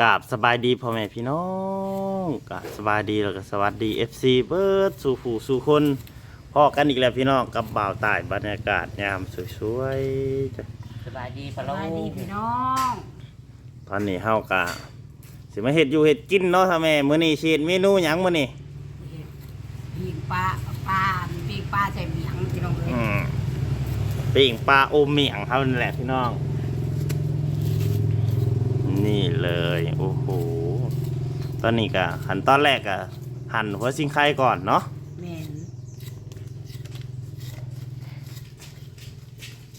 กราบสบายดีพ่อแม่พี่น้องกราบสบายดีแล้วก็สวัสดี FC เบิร์ดสู่ผู้สู่คนพ่อกันอีกแล้วพี่น้องกับบ่าวใต้บรรยากาศยามสวยๆจ้ะสบายดีปะสลูบายดีกพี่น้องตอนนี้เฮากะสิมาเฮ็ดอยู่เฮ็ดกินเนาะท่าแม่มื้อนี้สิเฮ็ดเมนูหยังมื้อนี้ปีกปลาปลาปีกปลาใส่เมียงพี่น้องเลยอืมปิ้งปลาโอมเมียงเท่านั้นแหละพี่น้อง นี่เลยโอ้โหตอนนี้ก็ขั้นตอนแรกก็หั่นหัวซิงไข่ก่อนเนาะแม่น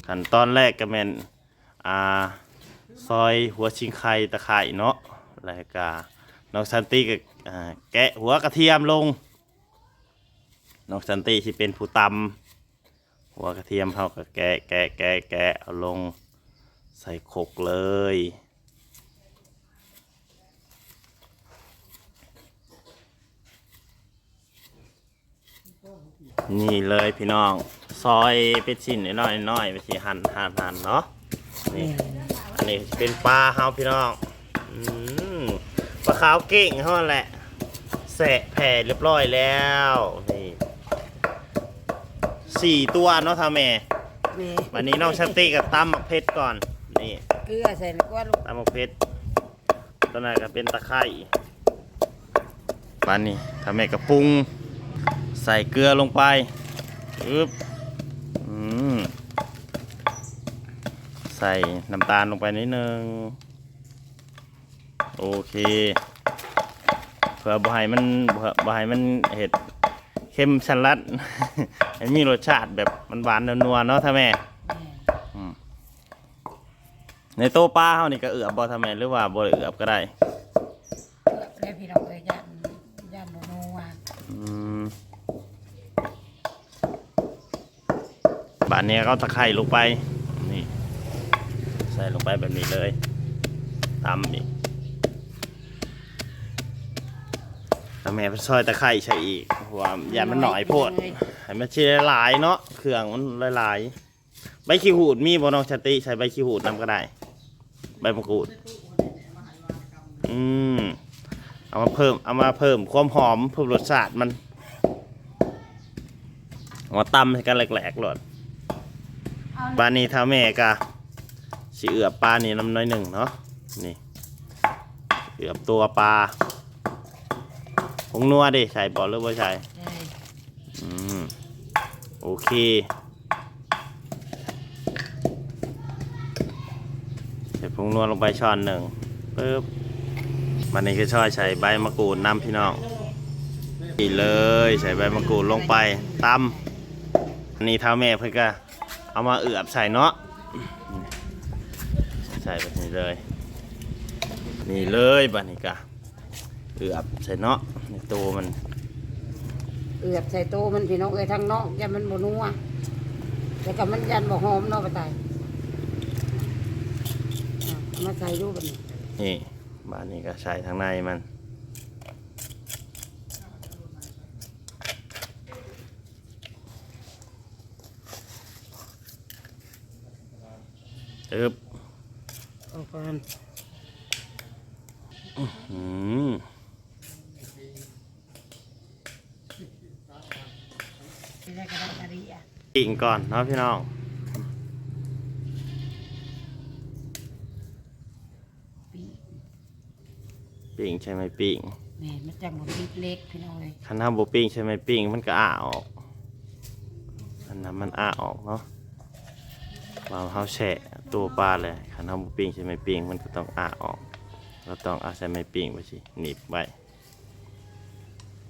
ขั้นตอนแรกก็แม่นอ่าซอยหัวชิงไข่ตะไคร่เนาะแล้วก็น้องสันติก็อ่าแกะหัวกระเทียมลงน้องสันติที่เป็นผู้ตำหัวกระเทียมเขาก็แกะแกะแกะแกะเอาลงใส่โขกเลย นี่เลยพี่น้อง ซอยเป็นชิ้นน้อยๆน้อยๆไปสิหั่นหั่นหั่นเนาะนี่อันนี้เป็นปลาเฮาพี่น้องอืมปลาขาวเก่งเขาแหละแสะแผ่เรียบร้อยแล้วนี่สี่ตัวเนาะท่าแม่แม่วันนี้น้องชันติกับตั้มหมักเพชรก่อนนี่เกลือใส่แล้วก็ลูกตั้มหมักเพชรตัวนั้นก็เป็นตะไคร้วันนี้ท่าแม่กับปรุง ใส่เกลือลงไปอึ๊บอืมใส่น้ำตาลลงไปนิดนึง โอเคเพื่อบ่ให้มันเพื่อบ่ให้มันเห็ดเข้มชันลัดให้มีรสชาติแบบมันหวานนัวๆเนาะท่าแม่แม่ในโต๊ะปลาเฮานี่ก็เอือบบ่ท่าแม่หรือว่าบ่ได้เอือบก็ได้ เกลือแล้วพี่น้องเลยย่านย่านโนโนว่า อืม บานนี้ก็ตะไคร่ลงไป นี่ ใส่ลงไปแบบนี้เลยตำอีกถ้าแม่ไปซอยตะไคร่ใส่อีกว่าอย่ามันหน่อยโพดให้มันชีหลายเนาะเครื่องมันหลายๆใบขี้หูดมีบ่น้องชาติใช้ใบขี้หูดนำก็ได้ ใบมะกรูด อืมเอามาเพิ่มเอามาเพิ่มความหอมเพิ่มรสชาติมันเอามาตำให้กันแหลกๆหลดเอา ปลานี้ท้าแม่กะสิเอือบปลานี่น้ำน้อยหนึ่งเนาะนี่เอือบตัวปลาผงนัวดิใส่บอหรือว่าใส่เลยอืมโอเคใส่ผงนวลลงไปช้อนหนึ่งปึ๊บมันนี่คือช้อยใส่ใบมะกรูดน้ำพี่น้องนี่เลยใส่ใบมะกรูดลงไปตำอันนี้เท้าแม่เพื่อก็ เอามาเอือบใส่เนาะใส่แบบนี้เลย นี่เลยบัดนี้กะเอือบใส่เนาะในตัวมันเอือบใส่โตมันพี่น้องเอ้ยทั้งนอกย่านมันบ่นัวแล้วก็มันยันบ่หอมเนาะปะตายอะเอามาใส่ดูบัดนี้ นี่บ้านนี้ก็ใส่ทางในมัน อึบเอาก่อนอืมสิได้กระดาษอะริอะปิ่งก่อนเนาะพี่น้องปีปิ่งใช่ไหมปิ่งแม่มันจังบ่ปีกเล็กพี่น้องเอ้ยคันทำบปิ่งใช่ไหมปิ่งมันก็อ้าออกอันนั้นมันอ้าออกเนาะเราเขาแฉะ ตัวปลาเลยคันทำบปิ่งใช่ไหมปิ่งมันก็ต้องอ้าออกเราต้องเอาใช่ไหมปิ่งไปสิหนีบไว้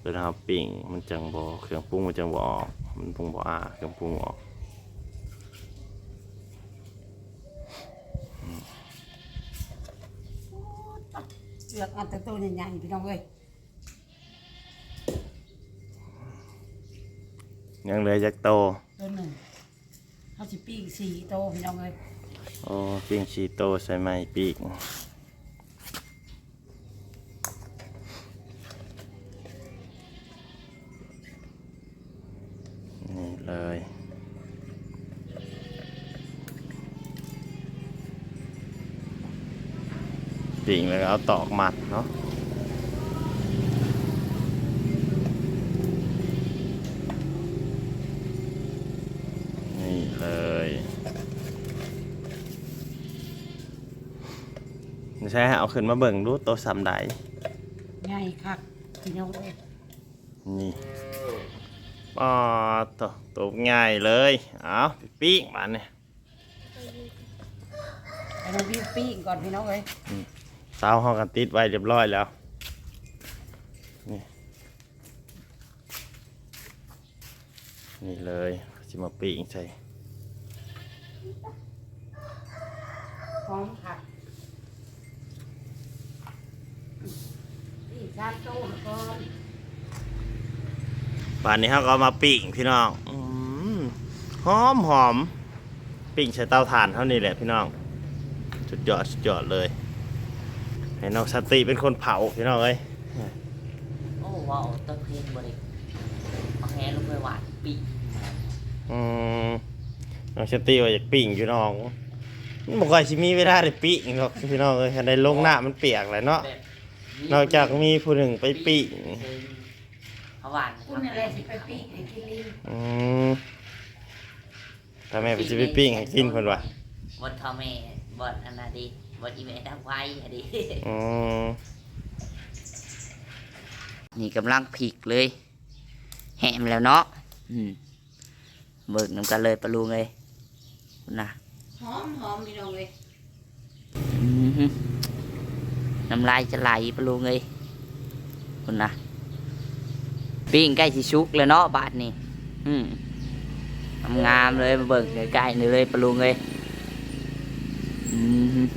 เวลาเราปิ่งมันจังบอเครื่องปรุงมันจังบออกมันปรุงบออ้าเครื่องปรุงออกเลือกเอาแต่ตัวใหญ่ๆพี่น้องเอ้ยยังเหลือจากโตตัวหนึ่งเขาสิปีกสี่โตพี่น้องเอ้ย โอ้ปิ้งชีโตใส่ไม้ปีกนี่เลยปิ้งแล้วเอาตอกมัดเนาะนี่เลยไม่ใช่ฮะเอาขึ้นมาเบิ่งดูโตวสามไดใหญ่คักพี่น้องเอ้ยนี่อ๋อตัวตัวง่ายเลยเอาไปปิ้งมันเนี่ยไปน้องพี่ปิ้งก่อนพี่น้องเอ้ยเสาห้องกันติดไว้เรียบร้อยแล้วนี่นี่เลยจะมาปิ้งใส่หอมคัก ปิ้งชามโต้ก่อนป่านนี้เขาก็เอามาปิ้งพี่น้องอมหอมหอมปิ้งใช้เตาถ่านเท่านี้แหละพี่น้องสุดยอดสุดยอดเลย ให้น้องสติเป็นคนเผาพี่น้องเอ้ยโอ้ว้าวต้นเพลงบริเอาแฮลงไปหวานปีอืมน้องสติว่าอยากปิ้งอยู่น้องมันบอกว่าสิมีเวลาได้ปิ้งหรอกพี่น้องเอ้ยคันได้ลงหน้ามันเปียกเลยเนาะแบบ นอกจากมีผู้หนึ่งไปปิ้งเอาหวานคุณอะไรสิไปปิ้งให้กินลิงอืมถ้าแม่ไปสิไปปิ้งให้กินเพิ่นว่าบดทอแม่บดอันนาดีบดอีเมทักไว้อะดีอืมนี่กำลังผิกเลยแหมแล้วเนาะอืมเบิกน้ำกันเลยปลาลุงเลยนะหอมหอมพี่น้องเอ้ยอื้อหือ น้ำลายจะไหลปลาลุงเลยคุณนะปิ้งใกล้สิชุกเลยเนาะบาทนี่อืมงามเลยมาเบิกใกล้ๆนี่เลยปลาลุงเลยอือหือ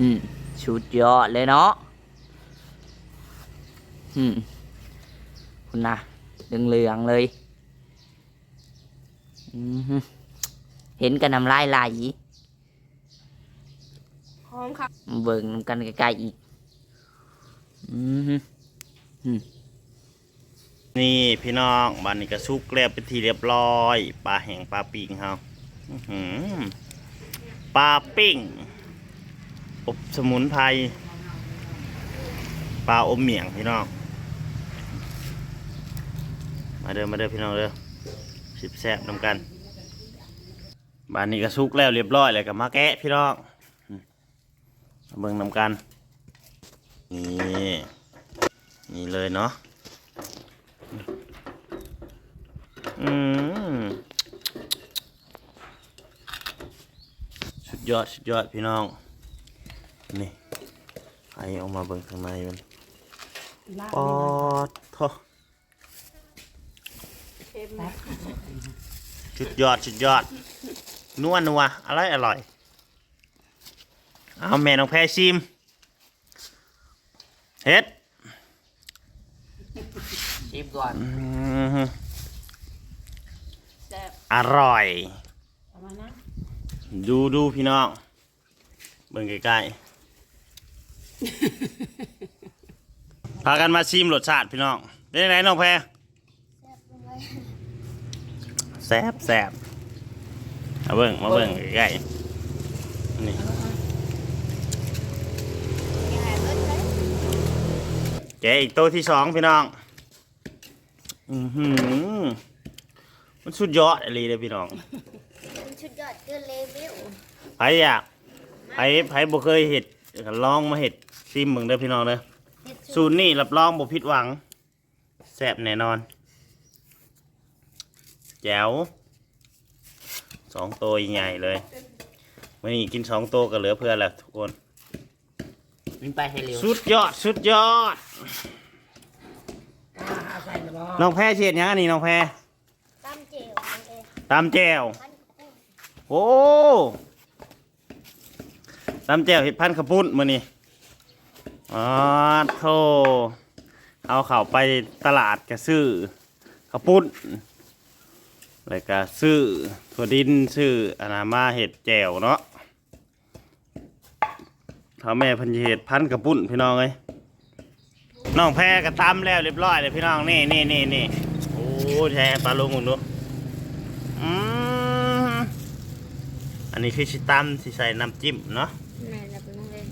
อืมชุดยอดเลยเนาะอืมคุณนะเหลืองๆเลยอือหือเห็นกันน้ำลายไหล อมคักมาเบิ่งนำกันใกล้ๆอีกอือฮึนี่พี่น้องบ้านนี้ก็สุกแล้วเป็นที่เรียบร้อยปลาแห้งปลาปิ้งเฮาอื้อหือปลาปิ้งอบสมุนไพรปลาอมเหมี่ยงพี่น้อง มาเด้อมาเด้อพี่น้องเด้อสิบแซ่บนำกันบ้านนี้ก็สุกแล้วเรียบร้อยเลยก็มาแกะพี่น้องอืมมา เบิ่งนำกัน นี่นี่เลยเนาะอืมสุดยอดสุดยอดพี่น้อง นี่ไอออกมาเบิ่งข้างในมันลาบปอดโทสุดยอดสุดยอดนัวนัวอร่อยอร่อย เอาแม่น้องแพรชิมเฮ็ดชิมก่อนอืมอร่อย เอามานะดูดูพี่น้องเบิ่งใกล้ๆ พากันมาชิมรสชาติพี่น้องเป็นยังไงน้องแพรแซ่บแซ่บมาเบิ่งมาเบิ่งใกล้ๆนี่ แกะอีกโต๊ะที่สองพี่น้อง อือหือ มันสุดยอดอะไรเลยพี่น้องมันชุดยอดเกินเลเวลไผอยากไผไผบ่เคยเห็ดก็ลองมาเห็ดซิมเบิ่งเด้อพี่น้องเด้อเฮ็ดสูตรนี้รับรองบ่ผิดหวังแซ่บแน่นอน แจ๋วสองตัวใหญ่ๆเลยวันนี้กินสองตัวก็เหลือเพื่อแล้วทุกคนมินไปให้เร็วสุดยอดสุดยอดอ่า เอาใส่ระบอกน้องแพรเฉียดหยังอันนี้น้องแพรตามเจลมันเองตามแจวพันกุ้งโอ้ตามแจวเห็ดพันขปุ้นมื้อนี้อ๋อโธ่เอาเข้าไปตลาดก็ซื้อขปุ้นแล้วก็ซื้อถั่วดินซื้ออนนามาเห็ดแจวเนาะถ้าแม่เพันสิเห็ดพันกระปุ้นพี่น้องเอ้ย น้องแพรก็ตำแล้วเรียบร้อยเลยพี่น้องนี่นี่นี่นี่โอ้แช่ปลาลงมึงดูอืมอันนี้คือชิตัมที่ใส่น้ำจิ้มเนาะแม่เราเป็นน้องเล่น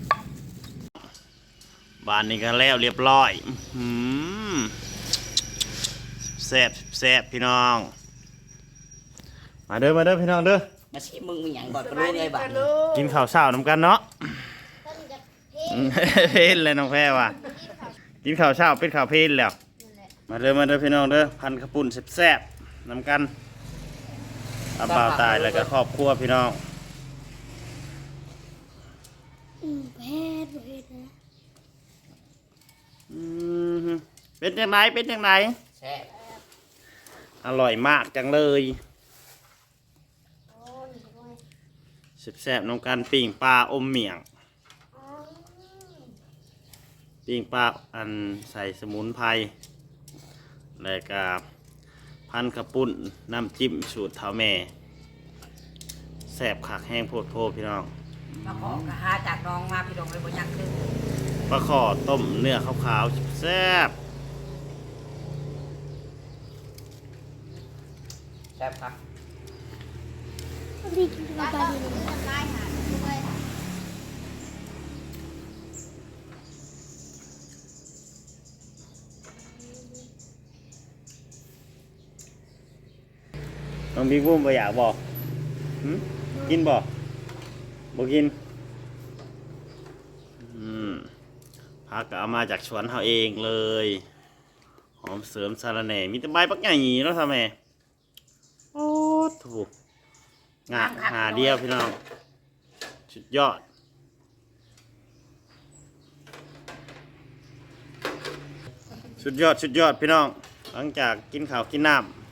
บ้านนี้ก็แล้วเรียบร้อยอืมแซ่บแซ่บพี่น้อง มาเด้อมาเด้อพี่น้องเด้อมาสิมึงมีหยังก่อนปลาลุงเอ้ยบาดนี้กินข้าวเช้าน้ำกันเนาะต้นจะเพอืมเพลนเลยน้องแพรว่ะ กินข้าวเช้าเป็นข้าวเพลนแล้ว นั่นแหละมาเด้อมาเด้อพี่น้องเด้อพันกระปุ่นแซ่บๆน้ำกันอาบ่าวตายแล้วก็ครอบครัวพี่น้องอืมแพทย์เพทย์นะอืมเป็นยังไงเป็นยังไงแซ่บอร่อยมากจังเลยโอ้ยโอ้ยแซ่บๆน้องกันปิ่งปลาอมเหมี่ยง อ๋อ ปิ่งปลาอันใส่สมุนไพรแล้วก็พันกระปุ่นน้ำจิ้มสูตรเท้าแม่แซ่บขักแห้งโพดโพพี่น้องมาขอกระหาจากน้องมาพี่น้องเลยบ่ยังคือปลาขอต้มเนื้อขาวๆแซ่บแซ่บครับดี น้องบิ๊กบุ้มบ่อยากบอกกินบอกบ่กินพักก็เอามาจากสวนเขาเองเลย หอมเสริมสารแหน่มีแต่ใบปักใหญ่เนาะทำไมโอ้ถูกงะหาเดียวพี่น้องสุดยอดสุดยอดสุดยอดพี่น้อง หลังจากกินข้าวกินน้ำ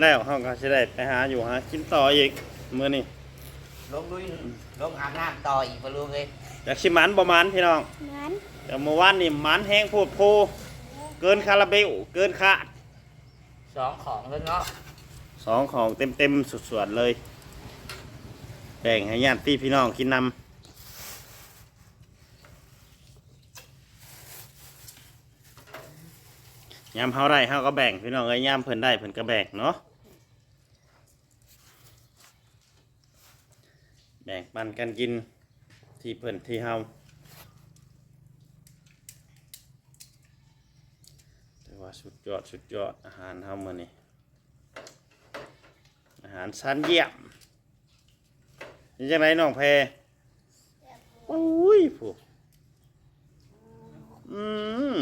แล้วเขาก็จะได้ไปหาอยู่หากินต่ออีกมื้อนี้ลงลุยลงอาบน้ำต่ออีกปลาลุงเอ้ยอยากชิมหมันประมาณพี่น้องนั้นแต่เมื่อวานนี่หมันแห้งโพูดโพเกินคาราเบลเกินคาดสองของแล้วเนาะสองของเต็มเต็มๆสุดๆเลยแบ่งให้ญาติพี่น้องกินนำ ยามเฮาได้เฮาก็แบ่งพี่น้องเอ้ยยามเพิ่นได้เพิ่นก็แบ่งเนาะแบ่งปันกันกินที่เพิ่นที่เฮาแต่ว่าสุดยอดสุดยอดอาหารเฮามื้อนี้อาหารชั้นเยี่ยมนี่จังไรน้องแพรโอ้ยผูกอืม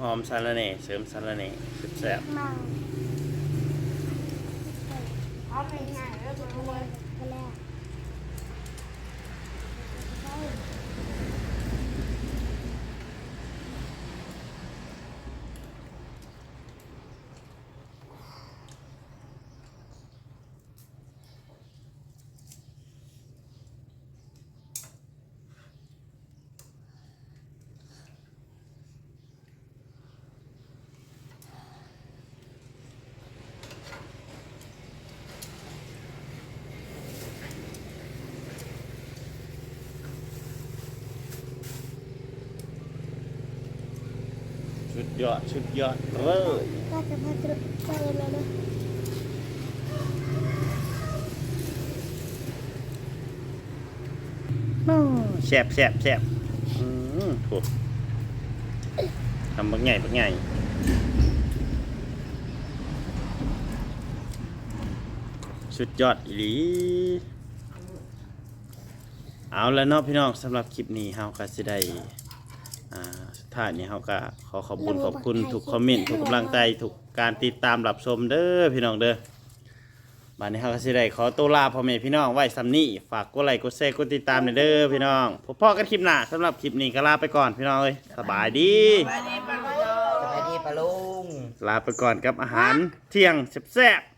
หอมสารเน่เสริมสารเน่สุดแซ่บมาเอาไปไหนแล้วมาเลยไปแล้ว ยอดชุดยอดเลยก็จะพาจะไปแล้วนะแซ่บแซ่บแซ่บอืมถูกทำบักใหญ่บักใหญ่สุดยอดอีหลีเอาแล้วเนาะพี่น้องสำหรับคลิปนี้เฮาก็สิได้อ่าสุด ท้ายนี้เฮาก็ขอขอบคุณขอบคุณทุกคอมเมนต์ทุกกำลังใจทุกการติดตามรับชมเด้อพี่น้องเด้อบัดนี้เฮาก็สิได้ขอตัวลาพ่อแม่พี่น้องไว้สำนี้ฝากกดไลค์กดแชร์กดติดตามหน่อยเด้อพี่น้องพบพ่อกันคลิปหน้าสำหรับคลิปนี้ก็ลาไปก่อนพี่น้องเอ้ยสบายดี สบายดีปลาลุง ลาไปก่อนกับอาหารเที่ยงแซ่บๆ